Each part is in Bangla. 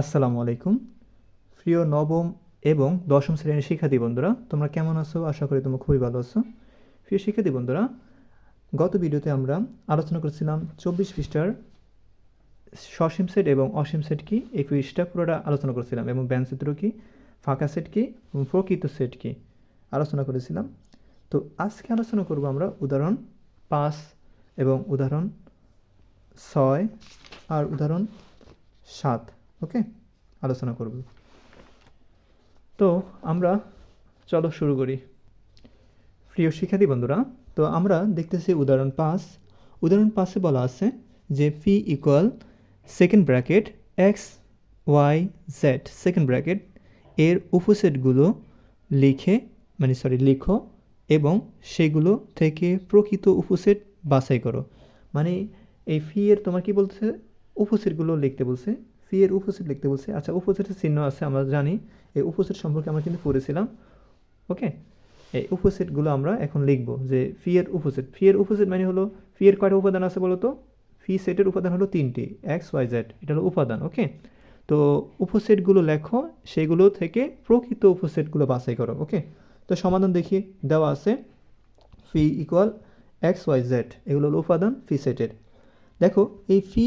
আসসালামু আলাইকুম। প্রিয় নবম এবং দশম শ্রেণির শিক্ষার্থী বন্ধুরা, তোমরা কেমন আছো? আশা করি তোমরা খুবই ভালো আছো। প্রিয় শিক্ষার্থী বন্ধুরা, গত ভিডিওতে আমরা আলোচনা করেছিলাম চব্বিশ পৃষ্ঠার সসীম সেট এবং অসীম সেট কি? এই পৃষ্ঠা পুরোটা আলোচনা করেছিলাম এবং ব্যঞ্চিত্র কি? ফাঁকা সেট কি? এবং প্রকৃত সেট কি? আলোচনা করেছিলাম। তো আজকে আলোচনা করব আমরা উদাহরণ পাঁচ এবং উদাহরণ ছয় আর উদাহরণ সাত। ওকে আলোচনা করব। তো আমরা চলো শুরু করি। প্রিয় শিক্ষার্থী বন্ধুরা, তো আমরা দেখতেছি উদাহরণ পাঁচ। উদাহরণ পাঁচে বলা আছে যে P equal second bracket X Y Z second bracket এর উপসেটগুলো লিখে মানে সরি লিখো এবং সেগুলো থেকে প্রকৃত উপসেট বাছাই করো। মানে এই ফি এর তোমার কি বলছে উপসেটগুলো লিখতে বলছে ফি এর উপসেট লিখতে বলছে। আচ্ছা উপসেটের চিহ্ন আছে, আমরা জানি। এই উপসেট সম্পর্কে আমরা কিন্তু পড়েছিলাম। ওকে? এই উপসেটগুলো আমরা এখন লিখব যে ফি এর উপসেট ফি এর উপসেট মানে হলো, ফি এর কয়টা উপাদান আছে বলো তো? ফি সেটের উপাদান হলো তিনটি, এক্স, ওয়াই, জেড। এটা হলো উপাদান, ওকে? তো উপসেটগুলো লেখো, সেগুলো থেকে প্রকৃত উপসেটগুলো বাছাই করো, ওকে? তো সমাধান দেখি, দেওয়া আছে। Phi equal X, Y, Z. এগুলো হলো উপাদান, ফি সেটের দেখো, এই ফি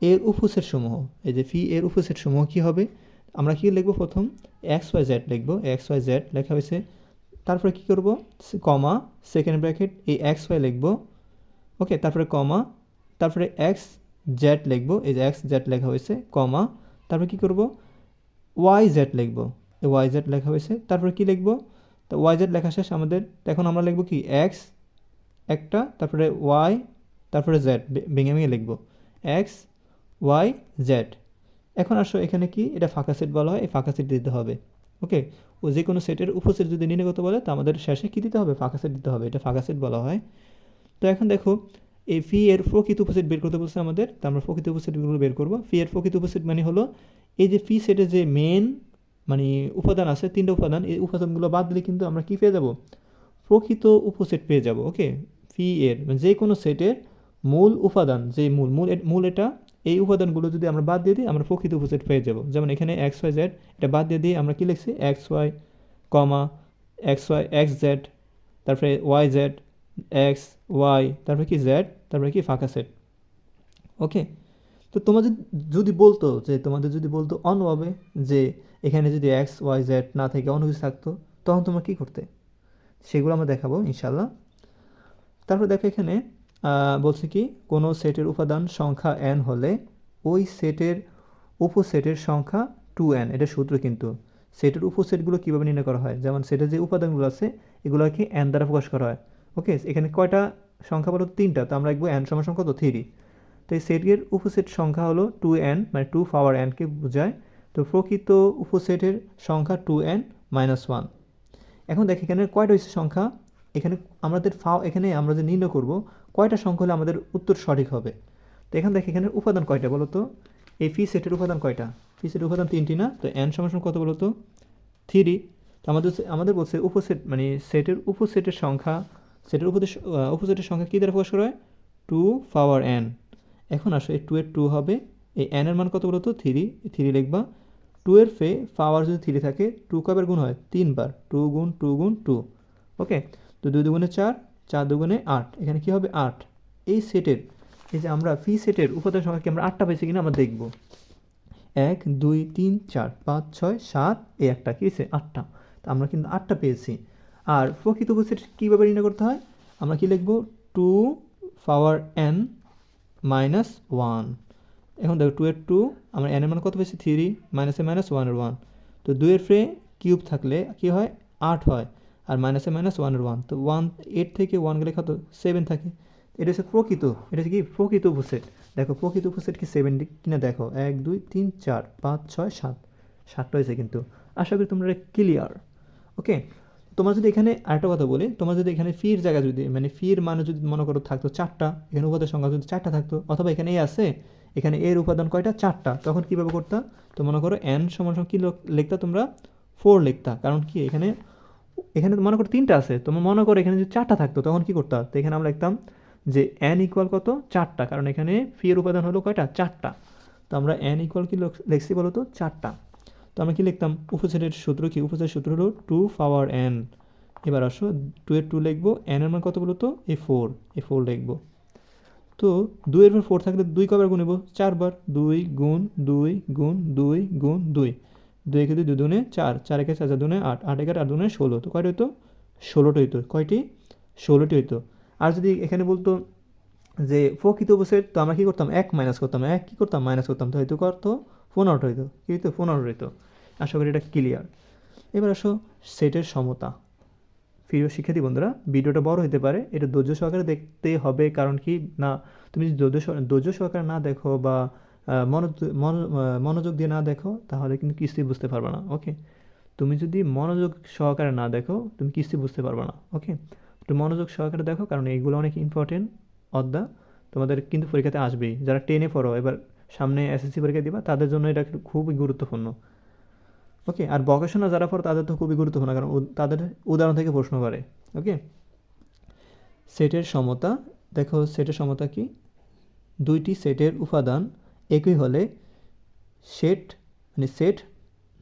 এর উপসেট সমূহ। এই যে ফি এর উপসেট সমূহ কী হবে? আমরা কি লিখব প্রথম? এক্স ওয়াই জেড লিখব। এক্স ওয়াই জেড লেখা হয়েছে। তারপরে কি করব? কমা, সেকেন্ড ব্র্যাকেট, এই এক্স ওয়াই লিখব। ওকে, তারপরে কমা, তারপরে এক্স জেড লিখব। এই যে এক্স জেড লেখা হয়েছে, কমা। তারপরে কি করব? ওয়াই জেড লিখব। এই ওয়াই জেড লেখা হয়েছে। তারপরে কি লিখব? তো ওয়াই জেড লেখা শেষ। আমাদের এখন আমরা লিখব কি? এক্স একটা, তারপরে ওয়াই, তারপরে জেড ভেঙে ভেঙে লিখব। এক্স ওয়াই জেড এখন আসো এখানে কি? এটা ফাঁকা সেট বলা হয়, এই ফাঁকা সেট দিতে হবে। ওকে? ও যে কোনো সেটের উপসেট যদি নির্ণয় বলে, তা আমাদের শেষে কী দিতে হবে? ফাঁকা সেট দিতে হবে। এটা ফাঁকা সেট বলা হয়। তো এখন দেখো, এই ফি এর প্রকৃত উপসেট বের করতে বলছে আমাদের, তো আমরা প্রকৃত উপসেটগুলো বের করব। ফি এর প্রকৃত উপসেট মানে হলো, এই যে ফি সেটের যে মেন মানে উপাদান আছে, তিনটা উপাদান, এই উপাদানগুলো বাদ দিলে কিন্তু আমরা কী পেয়ে যাব? প্রকৃত উপসেট পেয়ে যাব, ওকে? ফি এর মানে যে কোনো সেটের মূল উপাদান, যে মূল মূল মূল এটা এই উপাদানগুলো যদি আমরা বাদ দিয়ে দিই, আমরা প্রকৃত উপসেট পেয়ে যাব। যেমন এখানে এক্স ওয়াই জেড এটা বাদ দিয়ে দিয়ে আমরা কী লিখছি? X Y comma X Y X Z তারপরে ওয়াই জেড এক্স ওয়াই তারপরে কি জেড তারপরে কি ফাঁকা সেট। ওকে? তো তোমাদের যদি বলতো যে, তোমাদের যদি বলতো অন্যভাবে যে, এখানে যদি এক্স ওয়াই জেড না থেকে অন্য কিছু থাকতো, তখন তোমরা কী করতে? সেগুলো আমরা দেখাবো ইনশাল্লাহ তারপর দেখো এখানে বলছে কি, কোনো সেটের উপাদান সংখ্যা এন হলে ওই সেটের উপসেটের সংখ্যা টু এন এটা সূত্র কিন্তু। সেটের উপসেটগুলো কীভাবে নির্ণয় করা হয়? যেমন সেটের যে উপাদানগুলো আছে, এগুলোকে এন দ্বারা প্রকাশ করা হয়। ওকে, এখানে কয়টা সংখ্যা বলো? তিনটা, তো আমরা লিখব এন সমান সংখ্যা তো থ্রি তো এই সেটের উপসেট সংখ্যা হলো টু এন মানে টু পাওয়ার এনকে বোঝায়। তো প্রকৃত উপসেটের সংখ্যা টু এন মাইনাস ওয়ান এখন দেখ এখানে কয়টা হয়েছে সংখ্যা? এখানে আমাদের ফাও, এখানে আমরা যে নির্ণয় করব কয়টা সংখ্যা হলে আমাদের উত্তর সঠিক হবে? তো এখান থেকে এখানে উপাদান কয়টা বলো তো? এই ফি সেটের উপাদান কয়টা? ফি সেটের উপাদান তিনটি না? তো এন সমান সমান কত বলো তো? থ্রি তো আমাদের আমাদের বলছে উপসেট মানে সেটের উপসেটের সংখ্যা সেটের উপদেশ উপসেটের সংখ্যা কী দ্বারা প্রকাশ করা হয়? টু পাওয়ার এন এখন আসো, এই টু এর টু হবে। এই এর মান কত বলো তো? থ্রি থ্রি লিখবা। টু এর ফে পাওয়ার যদি থ্রি থাকে টু কবের গুণ হয়? তিনবার। টু গুণ টু গুণ টু ওকে তো দুই দুগুণে চার চার দুগুণে আট। এখানে কি হবে? আট। এই সেটের, এই যে আমরা ফি সেটের উপাদান সংখ্যা কি আমরা আটটা পেয়েছি কিনা আমরা দেখব। এক, দুই, তিন, চার, পাঁচ, ছয়, সাত, এই একটা কি হয়েছে? আটটা। তো আমরা কিন্তু আটটা পেয়েছি। আর প্রকৃত উপসেট কীভাবে নির্ণয় করতে হয়? আমরা কি লিখব? Two power N minus one. এখন দেখো টু এর টু, আমরা এন এর মান কত পেয়েছি? থ্রি, মাইনাসে মাইনাস ওয়ানের ওয়ান। তো দুইয়ের ফ্রে কিউব থাকলে কি হয়? আট হয়। আর মাইনাসে মাইনাস ওয়ানের ওয়ান তো ওয়ান এইট থেকে ওয়ান গেলে কত? সেভেন থাকে। এটা হচ্ছে প্রকৃত, এটা হচ্ছে কি? প্রকৃত উপসেট। দেখো, প্রকৃত উপসেট কি সেভেন কিনা দেখো। এক, দুই, তিন, চার, পাঁচ, ছয়, সাত। সাতটা হয়েছে কিন্তু। আশা করি তোমরা ক্লিয়ার ওকে তোমার যদি এখানে আরেকটা কথা বলি, তোমার যদি এখানে ফির জায়গা যদি মানে ফির মানে যদি মনে করো থাকতো চারটা, এখানে উপাদান সংখ্যা যদি চারটা থাকতো, অথবা এখানে এ আছে, এখানে এর উপাদান কয়টা? চারটা। তখন কীভাবে করতা? তো মনে করো এন সমান সমান কী লিখতা তোমরা? ফোর লিখতা। কারণ কি? এখানে এখানে মনে করো তিনটা আছে তোমার মনে করো এখানে যদি চারটা থাকতো, তখন কি করতা? তো এখানে আমরা লিখতাম যে এন ইকুয়াল কত? চারটা, কারণ এখানে ফি এর উপাদান হলো কয়টা? চারটা। তো আমরা এন ইকুয়াল কি লিখছি বলো তো? চারটা। তো আমরা কি লিখতাম? উপসেটের সূত্র কি? উপসেটের সূত্র হলো টু পাওয়ার এন এবার আসো টু এর টু লিখব এন এর মান কত বলো তো? এ ফোর এ ফোর লিখব। তো দুইয়ের পর ফোর থাকলে দুই কবার গুণিব চারবার। দুই গুণ দুই গুণ দুই গুণ দুই। দুই একে দুই দুই দুনে চার চার একে চার চার দুনে আট আট একে আট দুনে ষোলো। তো কয়টি হইতো? ষোলোটি হইতো। কয়টি? ষোলোটি হইতো। আর যদি এখানে বলতো যে প্রকৃত উপসেট তো আমরা কী করতাম? এক মাইনাস করতাম। এক কী করতাম? মাইনাস করতাম। তো হয়তো করতো পনেরোটা হইতো। কী হইতো? পনেরো হইতো। আশা করি এটা ক্লিয়ার এবার আসো সেটের সমতা। প্রিয় শিক্ষার্থী বন্ধুরা, ভিডিওটা বড় হতে পারে। এটা ধৈর্য সহকারে দেখতে হবে। কারণ কি? না, তুমি যদি ধৈর্য ধৈর্য সহকারে না দেখো বা মনোযোগ মনো- দিয়ে না দেখো, তাহলে কিন্তু কিস্তি বুঝতে পারবে না ওকে তুমি যদি মনোযোগ সহকারে না দেখো, তুমি কিস্তি বুঝতে পারবে না ওকে একটু মনোযোগ সহকারে দেখো, কারণ এইগুলো অনেক ইম্পর্টেন্ট অধ্যা তোমাদের কিন্তু পরীক্ষাতে আসবেই। যারা টেনে পড়ো, এবার সামনে এসএসসি পরীক্ষা দিবা, তাদের জন্য এটা খুবই গুরুত্বপূর্ণ ওকে আর ভকেশনাল যারা পড়ো, তাদের তো খুবই গুরুত্বপূর্ণ, কারণ তাদের উদাহরণ থেকে প্রশ্ন করে ওকে সেটের সমতা, দেখো সেটের সমতা কি? দুইটি সেটের উপাদান একই হলে সেট মানে সেট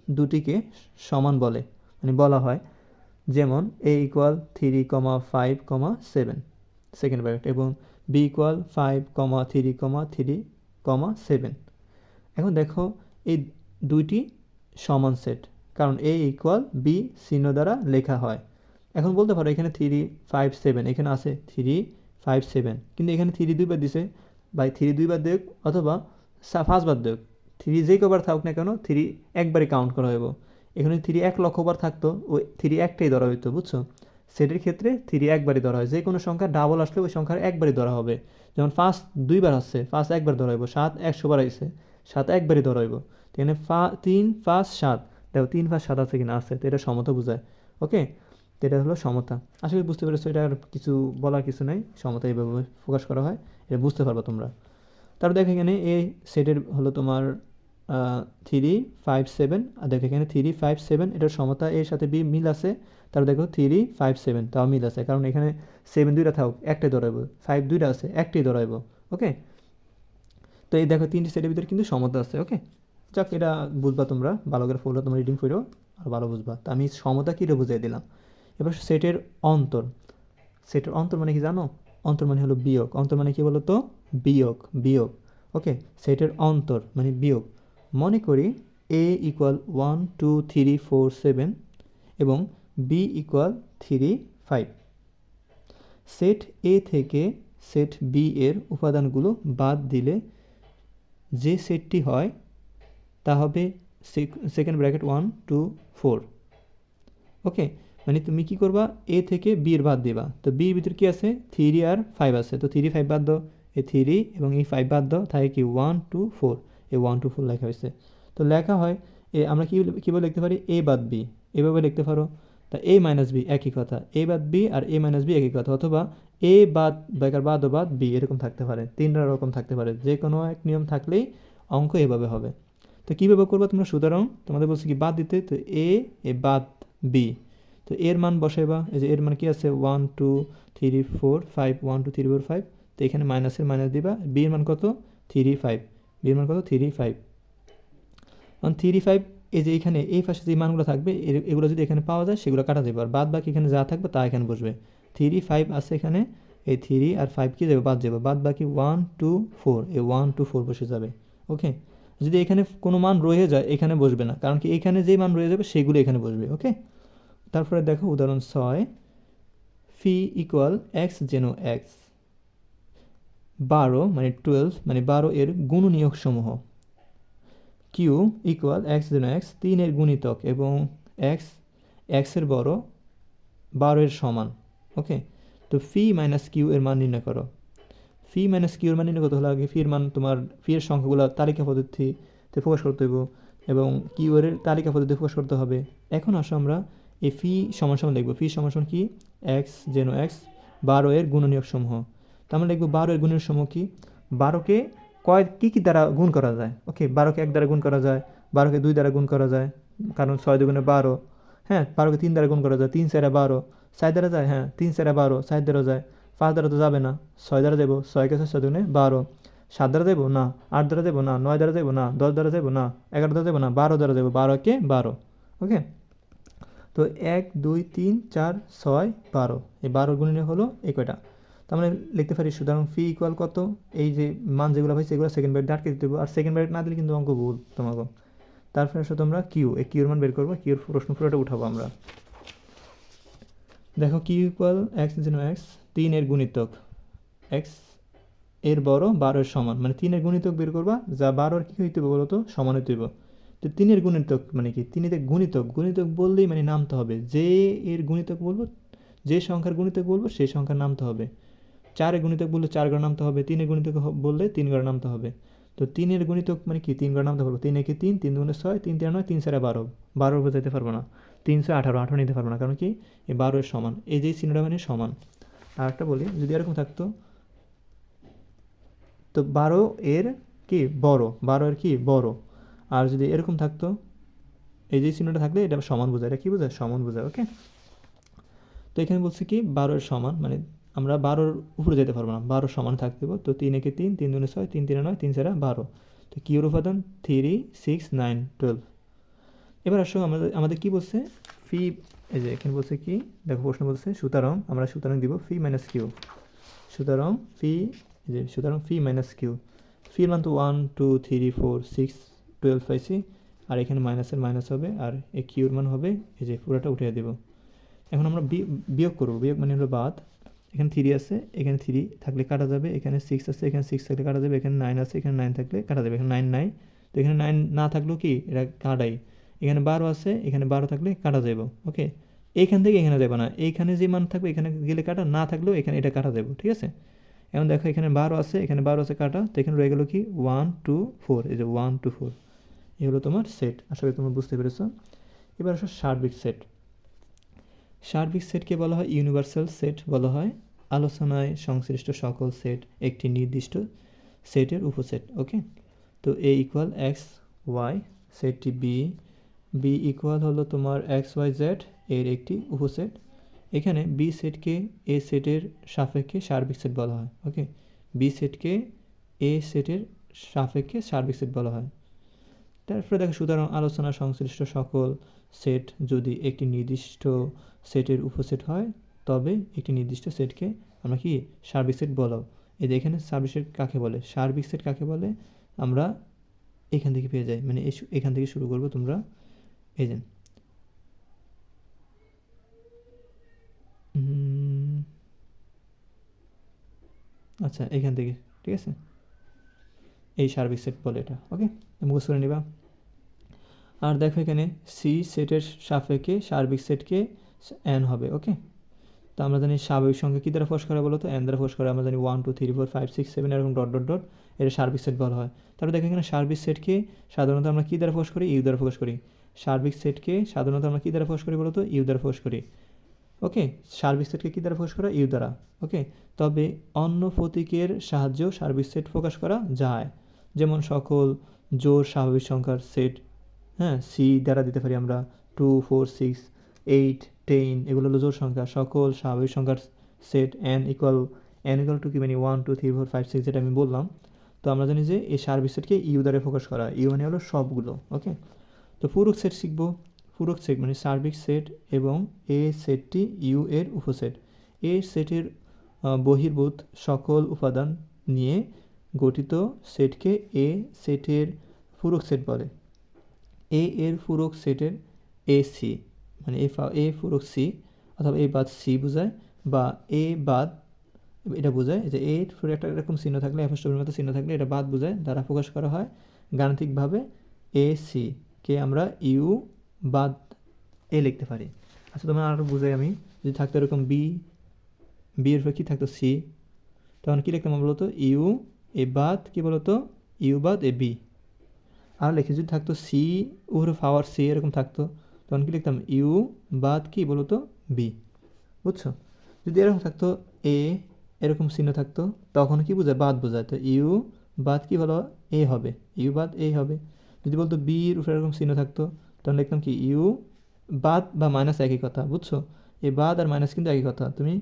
দুটিকে সমান বলে মানে বলা হয়। যেমন A equal three comma five comma seven second bracket এবং B equal five comma three comma three comma seven এখন দেখো এই দুইটি সমান সেট, কারণ এ ইকুয়াল বি চিহ্ন দ্বারা লেখা হয়। এখন বলতে পারো এখানে থ্রি ফাইভ সেভেন এখানে আছে থ্রি ফাইভ সেভেন কিন্তু এখানে থ্রি দুইবার দিছে। বাই থ্রি দুইবার দেখ অথবা পাঁচবার দেখ থ্রি যে কবার থাকুক না কেন থ্রি একবারই কাউন্ট করা হইব। এখানে থ্রি এক লক্ষ লক্ষবার থাকতো, ওই থ্রি একটাই ধরা হইতো, বুঝছ? সেটের ক্ষেত্রে থ্রি একবারই ধরা হয়। যে কোনো সংখ্যা ডাবল আসলে ওই সংখ্যার একবারই ধরা হবে। যেমন ফার্স্ট দুইবার আসছে ফার্স্ট একবার ধরা হইব। সাত একশো বার আইছে, সাত একবারই ধরা হইব। তো এখানে ফা তিন ফার্স্ট সাত। দেখো, তিন ফার্স্ট সাত আছে কিনা? আছে। তো এটা সমতা বোঝায়। ওকে? তো এটা হলো সমতা। করি বুঝতে পেরেছ এটা আর কিছু বলার কিছু নাই। সমতা এইভাবে ফোকাস করা হয়। এটা বুঝতে পারবে তোমরা। তারপর দেখো এখানে এই সেটের হলো তোমার থ্রি ফাইভ সেভেন আর দেখো এখানে থ্রি ফাইভ সেভেন এটার সমতা এর সাথে বি মিল আছে। তারপর দেখো থ্রি ফাইভ সেভেন তাও মিল আছে। কারণ এখানে সেভেন দুইটা থাকুক একটাই ধরাইব। ফাইভ দুইটা আছে একটাই ধরাইব। ওকে তো এই দেখো তিনটি সেটের ভিতরে কিন্তু সমতা আছে। ওকে যাক, এটা বুঝবা তোমরা। ভালো করে ফুলও তোমরা রিডিং করো আর ভালো বুঝবা। তো আমি সমতা কীটা বুঝিয়ে দিলাম? এবার সেটের অন্তর। সেটের অন্তর মানে কি জানো? অন্তর মানে হলো বিয়োগ। অন্তর মানে কি বলো তো বিয়োগ বিয়োগ। ওকে সেটের অন্তর মানে বিয়োগ। মনে করি A equal one two three four seven এবং B equal three five set A থেকে সেট বি এর উপাদানগুলো বাদ দিলে যে সেটটি হয় তা হবে second bracket one two four okay মানে তুমি কি করবা? এ থেকে বির বাদ দিবা। তো বির ভিতরে কি আছে? থ্রি আর ফাইভ আছে। তো থ্রি ফাইভ বাদ দাও। এ থ্রি এবং এই ফাইভ বাদ দাও। তাই কি? One two four A one two four লেখা হয়েছে। তো লেখা হয়, এ আমরা কী কীভাবে লিখতে পারি? এ বাদ বি এভাবে লিখতে পারো। তা এ মাইনাস বি একই কথা। এ বাদ বি আর এ মাইনাস বি একই কথা। অথবা এ বাদ বেকার বাদ ও বাদ বি এরকম থাকতে পারে। তিনটা রকম থাকতে পারে। যে কোনো এক নিয়ম থাকলেই অঙ্ক এভাবে হবে। তো কীভাবে করব তোমরা? সুতরাং তোমাদের বলছি কি বাদ দিতে। তো এ এ বাদ বি তো এর মান বসাইবা, এই যে এর মান কি আছে? One two three four five one two three four five তো এখানে মাইনাসের মাইনাস দিবা। বি এর মান কত? থ্রি ফাইভ বি এর মান কত? থ্রি ফাইভ কারণ থ্রি ফাইভ এই যে এখানে এই পাশে যে মানগুলো থাকবে এগুলো যদি এখানে পাওয়া যায়, সেগুলো কাটা যাবে আর বাদ বাকি এখানে যা থাকবে, তা এখানে বসবে। থ্রি ফাইভ আছে এখানে, এই থ্রি আর ফাইভ কি যাবে বাদ যাবে বাদ বাকি ওয়ান টু ফোর এই ওয়ান টু ফোর বসে যাবে। ওকে যদি এখানে কোনো মান রয়ে যায়, এখানে বসবে না। কারণ কি এখানে যেই মান রয়ে যাবে, সেগুলো এখানে বসবে। ওকে তারপরে দেখো উদাহরণ ছয় ফি ইকুয়াল এক্স জেনো এক্স বারো মানে টুয়েলভ মানে বারো এর গুণনীয়ক সমূহ। কিউ ইকুয়াল এক্স জেনো এক্স তিনের গুণিতক এবং এক্স এক্সের বড় বারো এর সমান ওকে তো ফি মাইনাস কিউ এর মান নির্ণয় করো। ফি মাইনাস কিউ এর মান নির্ণয় করতে হলে আগে ফির মান তোমার ফি এর সংখ্যাগুলো তালিকা পদ্ধতিতে প্রকাশ করতে হইব এবং কিউ এর তালিকা পদ্ধতিতে প্রকাশ করতে হবে। এখন আসো আমরা এই ফি সমান সমান ফি সমান সমান কি? এক্স জেনো এক্স বারো এর গুণনীয়ক সমূহ। তো আমরা লিখব বারো এর গুণনীয়ক সমূহ কি? বারোকে কয় কী কী দ্বারা গুণ করা যায়? ওকে বারোকে এক দ্বারা গুণ করা যায়, বারোকে দুই দ্বারা গুণ করা যায়, কারণ ছয় দুগুণে বারো। হ্যাঁ বারোকে তিন দ্বারা গুণ করা যায়, তিন চারা বারো। সাত দ্বারা যায়? হ্যাঁ তিন চারা বারো সাত দ্বারা যায়। পাঁচ দ্বারা তো যাবে না। ছয় দ্বারা যাব ছয় কাছে ছয় দুগুণে বারো। সাত দ্বারা যাব না। আট দ্বারা যাব না। নয় দ্বারা যাব না। দশ দ্বারা যাব না। এগারো দ্বারা যাব না। বারো দ্বারা যাব বারোকে বারো। ওকে তো এক, দুই, তিন, চার, ছয়, বারো। এই বারো গুণিনে হলো এই কয়টা তার মানে লিখতে পারি সুতরাং ফি ইকুয়াল কত? এই যে মান যেগুলো হয়েছে এগুলো সেকেন্ড ব্রেড আটকে দিতে হবে। আর সেকেন্ড ব্রেড না দিলে কিন্তু অঙ্ক ভুল তোমাকে। তারপরে আসো তোমরা কিউ এই কিউর মান বের করব। কিউর প্রশ্ন পুরোটা উঠাবো আমরা। দেখো কিউ ইকুয়াল এক্স যেন এক্স তিন এর গুণিতক। এক্সের বড় বারোর সমান। মানে তিনের গুণিতক বের করবা। যা বারোর কী হইতে হবে বলো তো সমান হইতে হবে। তো তিনের গুণিতক মানে কি? তিনিতে গুণিতক। গুণিতক বললেই মানে নামতে হবে। যে এর গুণিতক বলব, যে সংখ্যার গুণিতক বলব, সেই সংখ্যার নামতে হবে। চারের গুণিতক বললে চার ঘর নামতে হবে। তিনের গুণিতক বললে তিন ঘর নামতে হবে। তো তিনের গুণিতক মানে কি? তিন ঘর নামতে পারব তিন একে তিন তিন দুগুণে ছয়, তিন তিন নয়, তিন চারে বারো। বারো বোঝাইতে পারব না। তিনশো আঠারো আঠারো নিতে পারব না। কারণ কি? এই বারো এর সমান। এই যে চিহ্নটা মানে সমান। আর একটা বলি, যদি এরকম থাকতো, তো বারো এর কি? বড়। বারো এর কি? বড়। আর যদি এরকম থাকতো, এই যে চিহ্নটা থাকলে এটা সমান বোঝায়। এটা কি বোঝায়? সমান বোঝায় ওকে তো এখানে বলছে কি বারোর সমান মানে আমরা বারোর উপরে যেতে পারব না। বারো সমান থাকতে তো তিন একে তিন তিন দুনে ছয়, তিন তিনে নয়, তিন চারা বারো। তো কিউর উপাদান? থ্রি সিক্স নাইন টুয়েলভ এবার আসো, আমাদের আমাদের কী বলছে? ফি এই যে এখানে বলছে কি, দেখো প্রশ্ন বলছে, সুতরাং আমরা সুতরাং দিব ফি মাইনাস কিউ সুতরাং ফি এই যে সুতরাং ফি মাইনাস কিউ ফির মান তো one two three four six twelve পাইছি, আর এখানে মাইনাসের মাইনাস হবে, আর এই কিউর মান হবে, এই যে পুরোটা উঠিয়ে দেব। এখন আমরা বিয়োগ করব, বিয়োগ মানে হলো বাদ। এখানে থ্রি আছে, এখানে থ্রি থাকলে কাটা যাবে, এখানে সিক্স আছে, এখানে সিক্স থাকলে কাটা যাবে, এখানে নাইন আছে, এখানে নাইন থাকলে কাটা যাবে, এখানে নাইন নাই। তো এখানে নাইন না থাকলেও কি, এটা কাটাই। এখানে বারো আছে, এখানে বারো থাকলে কাটা যাব ওকে এইখান থেকে এখানে যাবে না, এইখানে যে মান থাকবে, এখানে গেলে কাটা, না থাকলেও এখানে এটা কাটা যাবে ঠিক আছে? এখন দেখো এখানে বারো আছে, এখানে বারো আছে কাটা, তো এখানে রয়ে গেলো কি? ওয়ান টু ফোর এই যে ওয়ান টু ফোর এই হলো তোমার সেট আশা করি তোমরা বুঝতে পেরেছ। এবার আসো সার্বিক সেট সার্বিক সেটকে বলা হয় ইউনিভার্সাল সেট বলা হয় আলোচনায় সংশ্লিষ্ট সকল সেট একটি নির্দিষ্ট সেটের উপসেট ওকে তো এ ইকুয়াল এক্স ওয়াই সেটটি বি বি ইকুয়াল হলো তোমার এক্স ওয়াই জেড এর একটি উপসেট। এখানে বি সেটকে এ সেটের সাপেক্ষে সার্বিক সেট বলা হয় ওকে বি সেটকে এ সেটের সাপেক্ষে সার্বিক সেট বলা হয়। তারপরে দেখো সুতরাং আলোচনা সংশ্লিষ্ট সকল সেট যদি একটি নির্দিষ্ট সেটের উপসেট হয়, তবে একটি নির্দিষ্ট সেটকে আমরা কি সার্বিক সেট বলো। এই এখানে সার্বিক সেট কাকে বলে? সার্বিক সেট কাকে বলে? আমরা এখান থেকে পেয়ে যাই। মানে এখান থেকে শুরু করব তোমরা। এই যে। আচ্ছা এখান থেকে, ঠিক আছে? এই সার্বিক সেট বলে এটা, ওকে? মুখস্থ করে নিবা। আর দেখো এখানে সি সেটের সাপেক্ষে সার্বিক সেটকে এন হবে ওকে তো আমরা জানি স্বাভাবিক সংখ্যা কী দ্বারা ফোর্স করা বলো তো? এন দ্বারা ফোর্স করে আমরা জানি one two three four five six seven এরকম ডট ডট ডট এটা সার্বিক সেট বলা হয়। তারপর দেখো এখানে সার্বিক সেটকে সাধারণত আমরা কী দ্বারা ফোর্স করি? ইউ দ্বারা ফোর্স করি। সার্বিক সেটকে সাধারণত আমরা কী দ্বারা ফোর্স করি বলো তো? ইউ দ্বারা ফোর্স করি। ওকে সার্বিক সেটকে কী দ্বারা ফোর্স করা? ইউ দ্বারা। ওকে তবে অন্য প্রতীকের সাহায্যেও সার্বিক সেট প্রকাশ করা যায়। যেমন সকল জোর স্বাভাবিক সংখ্যার সেট হ্যাঁ সি দ্বারা দিতে পারি আমরা two four six eight ten এগুলো হলো জোর সংখ্যা। সকল স্বাভাবিক সংখ্যার set N equal N equal two কি মানে one two three four five six যেটা আমি বললাম। তো আমরা জানি যে এই সার্বিক সেটকে ইউ দ্বারা ফোকাস করা। ইউ মানে হলো সবগুলো ওকে তো পুরুষ সেট শিখব। পুরুষ সেট মানে সার্বিক সেট এবং এ সেটটি ইউ এর উপসেট। এ সেটের বহির্ভূত সকল উপাদান নিয়ে গঠিত সেটকে এ সেটের পূরক সেট বলে। এ এর পূরক সেটের এ সি মানে এ এ পূরক সি অথবা এ বাদ সি বোঝায় বা এ বাদ, এটা বোঝায় যে এর পরে একটা এরকম চিহ্ন থাকলে অ্যাপোস্ট্রফির মতো চিহ্ন থাকলে এটা বাদ বোঝায়, দ্বারা প্রকাশ করা হয় গাণিতিকভাবে এ সি কে আমরা ইউ বাদ এ লিখতে পারি। আচ্ছা তোমরা আরও বুঝাই আমি, যদি থাকতো এরকম বি বি এর পরে কী থাকতো সি তখন কী লিখতাম বলতো? ইউ এ বাদ, কী বলতো? ইউ বাদ এ বি আর লিখে যদি থাকতো সি উপরে পাওয়ার সি এরকম থাকতো, তখন কি লিখতাম? ইউ বাদ কি বলতো? বি বুঝছ? যদি এরকম থাকতো এ এরকম চিহ্ন থাকতো, তখন কি বোঝায়? বাদ বোঝায়। তো ইউ বাদ কি বলো? এ হবে। ইউ বাদ এ হবে। যদি বলতো বির উপরে এরকম চিহ্ন থাকতো, তখন লিখতাম কি? ইউ বাদ বা মাইনাস একই কথা, বুঝছ? এই বাদ আর মাইনাস কিন্তু একই কথা। তুমি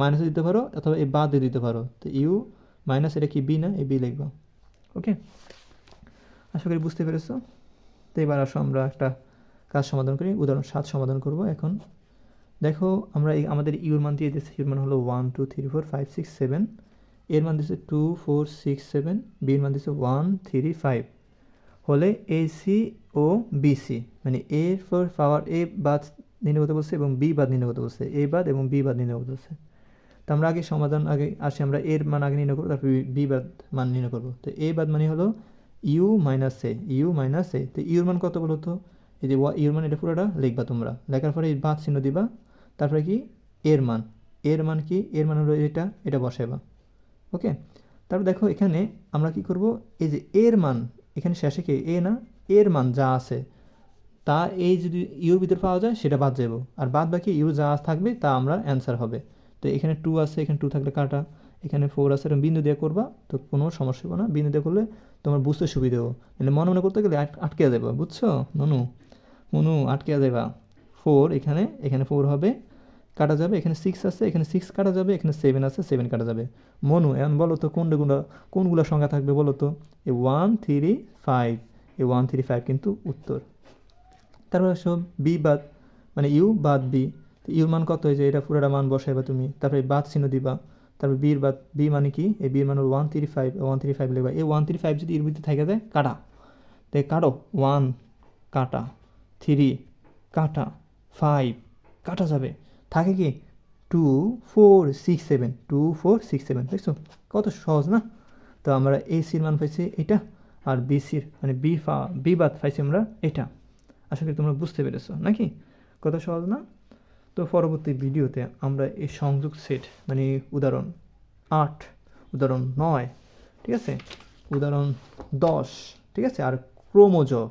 মাইনাসে দিতে পারো অথবা এই বাদে দিতে পারো। তো ইউ মাইনাস এটা কি বি না? এই বি লিখবা। ওকে আশা করি বুঝতে পেরেছ। তো এবার আসো আমরা একটা কাজ সমাধান করি। উদাহরণ সাত সমাধান করব এখন। দেখো, আমরা এই আমাদের ইউর মান দিয়ে দিচ্ছি ইউর মান হলো one two three four five six seven এর মান দিচ্ছে টু ফোর সিক্স সেভেন বির মান দিচ্ছে ওয়ান থ্রি ফাইভ হলে এসি ও বিসি মানে এ ফর পাওয়ার এ বাদ নির্ণয় বলছে এবং বি বাদ নির্ণয় বলছে। এ বাদ এবং বি বাদ নির্ণয় বলছে। তো আমরা আগে সমাধান, আগে আসি, আমরা এর মান আগে নির্ণয় করব, তারপর বি বাদ মান নির্ণয় করব। তো এ বাদ মানে হলো U minus A, U minus A, তো ইউর মান কত বলো তো এই যে ওয়া, ইউর মান এটা পুরোটা লিখবা তোমরা। লেখার পরে এই বাদ চিহ্ন দিবা, তারপরে কি? এর মান। এর মান কি? এর মান হলো এটা এটা বসাইবা। ওকে? তারপর দেখো এখানে আমরা কি করব? এই যে এর মান, এখানে শেষে কি? এ না? এর মান যা আছে, তা এই যদি ইউর ভিতরে পাওয়া যায়, সেটা বাদ যাব আর বাদ বাকি ইউ যা থাকবে, তা আমরা অ্যান্সার হবে। তো এখানে টু আছে, এখানে টু থাকলে কাটা। এখানে ফোর আছে, এরকম বিন্দু দিয়ে করবা, তো কোনো সমস্যা হবে না। বিন্দু দিয়ে করলে তোমার বুঝতে সুবিধা হবে মানে মনে মনে করতে গেলে আটকে যাবে বুঝছ? ননু, মনু, আটকে যাবা ফোর এখানে এখানে ফোর হবে, কাটা যাবে। এখানে সিক্স আছে, এখানে সিক্স কাটা যাবে, এখানে সেভেন আছে সেভেন কাটা যাবে। মনু, এখন বলো তো কোনগুলো কোনগুলো সংখ্যা থাকবে বলো তো? A one three five A one three five কিন্তু উত্তর। তারপর সব বি বাদ মানে ইউ বাদ বি ইউর মান কত হয়েছে? এটা পুরোটা মান বসাইবা তুমি। তারপরে বাদ চিহ্ন দিবা। তারপর বির বাদ বি মানে কি? এই বির মান one three five one three five লিখবা। এই ওয়ান থ্রি ফাইভ যদি এর ভিতরে থেকে যায় কাটা, তো কাটো। ওয়ান কাটা থ্রি কাটা ফাইভ কাটা যাবে। থাকে কি? Two four six seven two four six seven দেখছ? কত সহজ না? তো আমরা এ সির মান পাইছি এটা আর বি সির মানে বি ফা বি বাদ পাইছি আমরা এটা। আশা করি তোমরা বুঝতে পেরেছ, নাকি? কত সহজ না? তো পরবর্তী ভিডিওতে আমরা এই সংযোগ সেট মানে উদাহরণ আট, উদাহরণ নয়, ঠিক আছে? উদাহরণ দশ, ঠিক আছে? আর ক্রোমোজর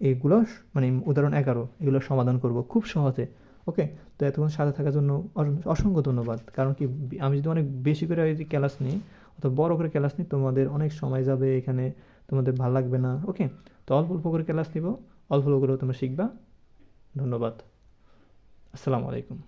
এইগুলো স- মানে উদাহরণ এগারো, এগুলো সমাধান করব খুব সহজে, ওকে? তো এতক্ষণ সাথে থাকার জন্য অসং- অসংখ্য ধন্যবাদ। কারণ কি, আমি যদি অনেক বেশি করে যদি ক্লাস নিই, অথবা বড় করে ক্লাস নিই, তোমাদের অনেক সময় যাবে এখানে, তোমাদের ভালো লাগবে না, ওকে? তো অল্প অল্প করে ক্লাস নিব, অল্প অল্প করে তোমরা শিখবা। ধন্যবাদ। আসসালামু আলাইকুম।